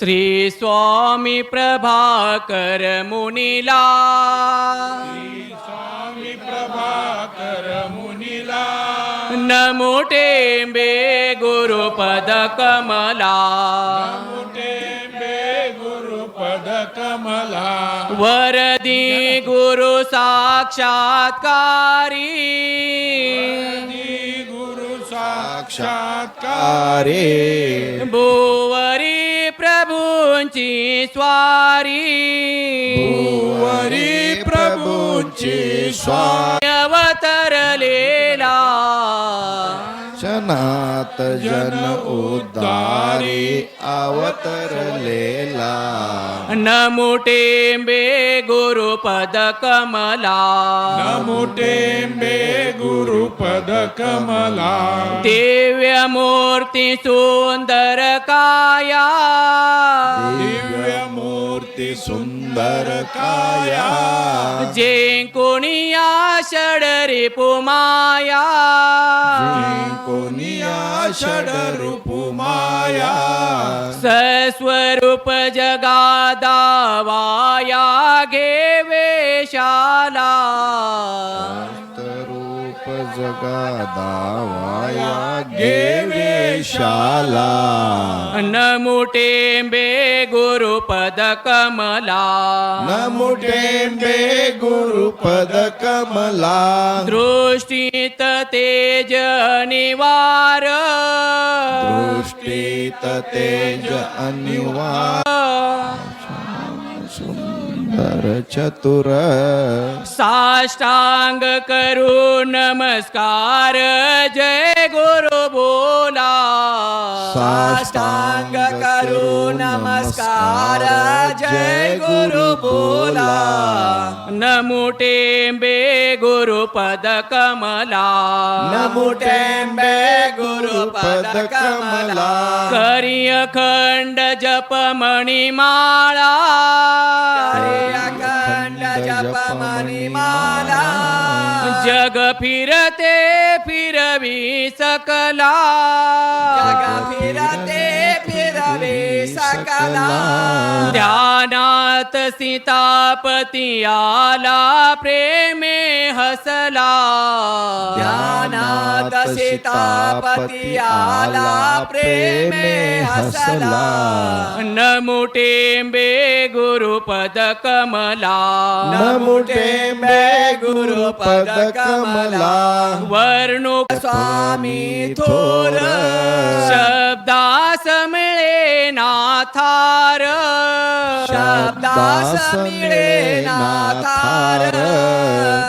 श्रीस्वामी प्रभाकर मुनिला स्वामी प्रभाकर मुनिला। मो टे गुरुपद कमला कमला वरदि गुरु साक्षात्कारी। गुरु साक्षात्कार। भू प्रभूंची स्वारी वरी प्रभूची स्वामी अवतरलेला क्षणात जन उद्धारी अवतरलेला ನಮುಟೆಂಬೆ ಗುರುಪದ ಕಮಲ ನಮುಟೆಂಬೆ ಗುರುಪದ ಕಮಲ ದಿವ್ಯ ಮೂರ್ತಿ ಸುಂದರ ಕಾಯ ದಿವ್ಯ ಮೂರ್ತಿ ಸುಂದರ ಕಾಯ ಜೇ ಕುಣಿಯಾ ಷಡರಿ ಪುಮಾಯ ಕುನಿಯಾ ಷಡರು ಪುಮಾಯ ಸಸ್ವರೂಪ ಜಗಾದ जगादावाया घे वेशाला. रूप जगादावाया गेवेशाला नमो टेंबे गुरुपद कमला नमो टेंबे गुरुपद कमला दृष्टीत तेज निवार. दृष्टीत तेज अनिवार. सुंदर चतुर। साष्टांग करू नमस्कार जय गुरु बोला। साष्टांग करू नमस्कार जय गुरु बोला। नमो टेंबे गुरुपद कमला। नमो टेंबे गुरुपद कमला। करी अखंड जप मणिमाळा अखंड जप मणिमाला। जग फिरते फिरवी सकला। फिरते फिरवे सकला. ध्यानात सीतापती आला प्रेमे हसला. ध्यानात सीतापती आला प्रेमे हसला. नमो टेंबे गुरुपद कमला. नमो टेंबे गुरुपद कमला. वर्णो स्वामी थोर. शब्दास मिळे नाथार। शब्दास मिळे नाथार।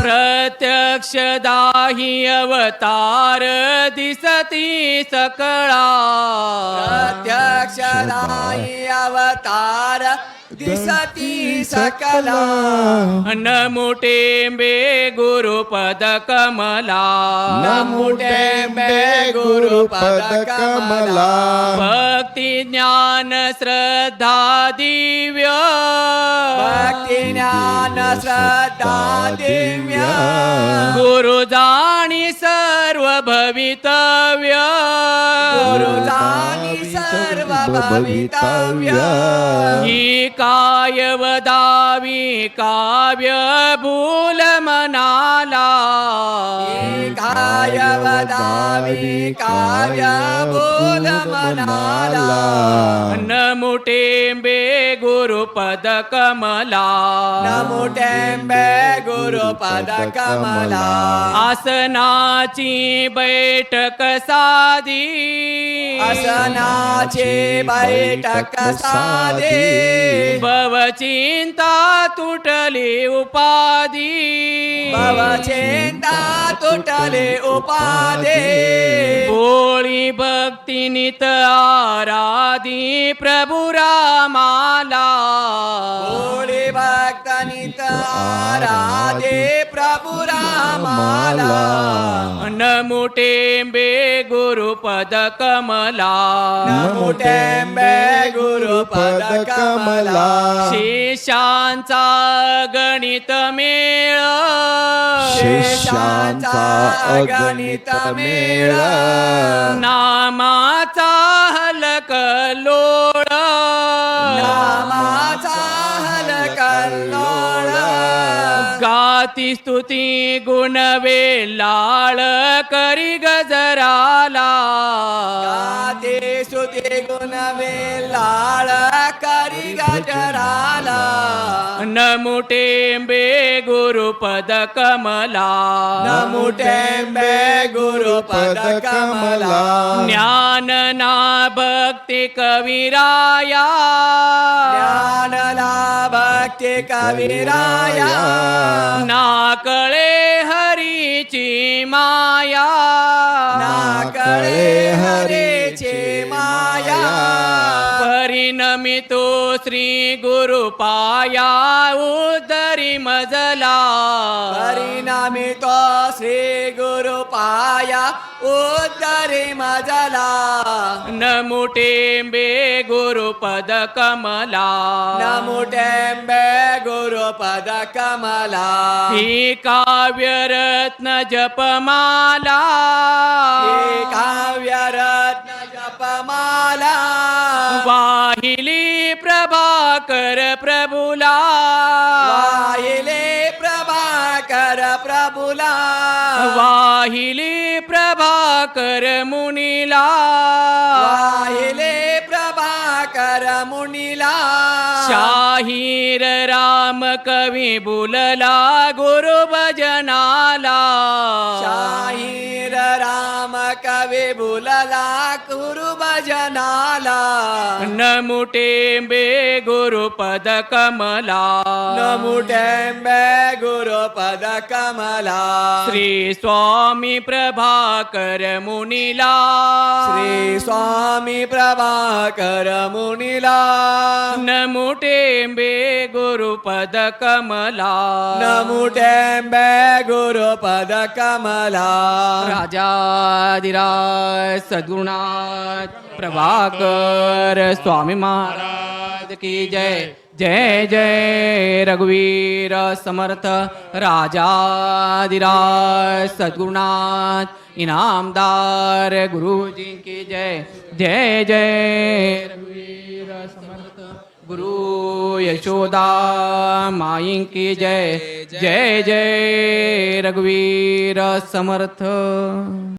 प्रत्यक्ष दाही अवतार दिसती सकळा। प्रत्यक्ष दाई अवतार दिसती सकला नमो टेंबे गुरुपद कमला नमो टेंबे गुरुपद कमला भक्ती ज्ञान श्रद्धा दिव्य. भक्ती ज्ञान श्रद्धा दिव्य. गुरु जाणी सर्व भवितव्यला भवितव्यीकाय वदाविकाव्य काव्यभूलमना काय वदावी काय बोल मनाला नमो टेंबे गुरुपद कमला नमो टेंबे गुरुपद कमला आसनाची बैठक साधी। आसनाचे बैठक साधे। भवचिंता तुटली उपाधी भवचेंता तुटले उपादे भोळी भक्ती नित आराधी प्रभु रामाला होळी भक्तनित आराधे प्रभु रामाला नमो टेंबे गुरुपद कमला। नमो टेंबे गुरुपद कमला। शेषांचा गणित मेळ। शेषांचा अगणित मेळ। नामाचा हलक गाती स्तुती गुणवे लाळ करी गजराला। गाते सुते गुणवे लाळ करी गजराला। नमुटेंबे गुरुपद कमला। नमुटेंबे गुरुपद कमला। ज्ञान ना भक्ती कविराया। कविराया ना कळे हरीची माया। ना कळे हरेचे माया। परिणमितो श्री गुरु पाया उदरी मजला। परिणामी तो श्री गुरु पाया उदरी मजला नमुटेंबे गुरुपद कमला. नमुटेंबे गुरुपद कमला. ही काव्यरत्न जपमाला. हे काव्यरत्न जपमाला. वाहिली प्रभाकर प्रभुला. वाहिली प्रभाकर मुनीला. वाहिले प्रभाकर मुनीला. शाहीर राम कवी बुलला गुरु भजनाला. शाहीर राम कवी बुलला कुरु भजनाला नमुटेंबे गुरुपद कमला। नमुटेंबे गुरुपद कमला। श्री स्वामी प्रभाकर मुनीला। श्री स्वामी प्रभाकर मुनीला। नमुटेंबे गुरुपद कमला। नमुटेंबे गुरुपद कमला। राजाधिराज सद्गुरुनाथ प्रभाकर स्वामी महाराज की जय। जय जय रघुवीर समर्थ राजाधिराज सद्गुणाथ इनामदार गुरुजी की जय। जय जय रघुवीर समर्थ गुरु यशोदा माई की जय। जय जय रघुवीर समर्थ।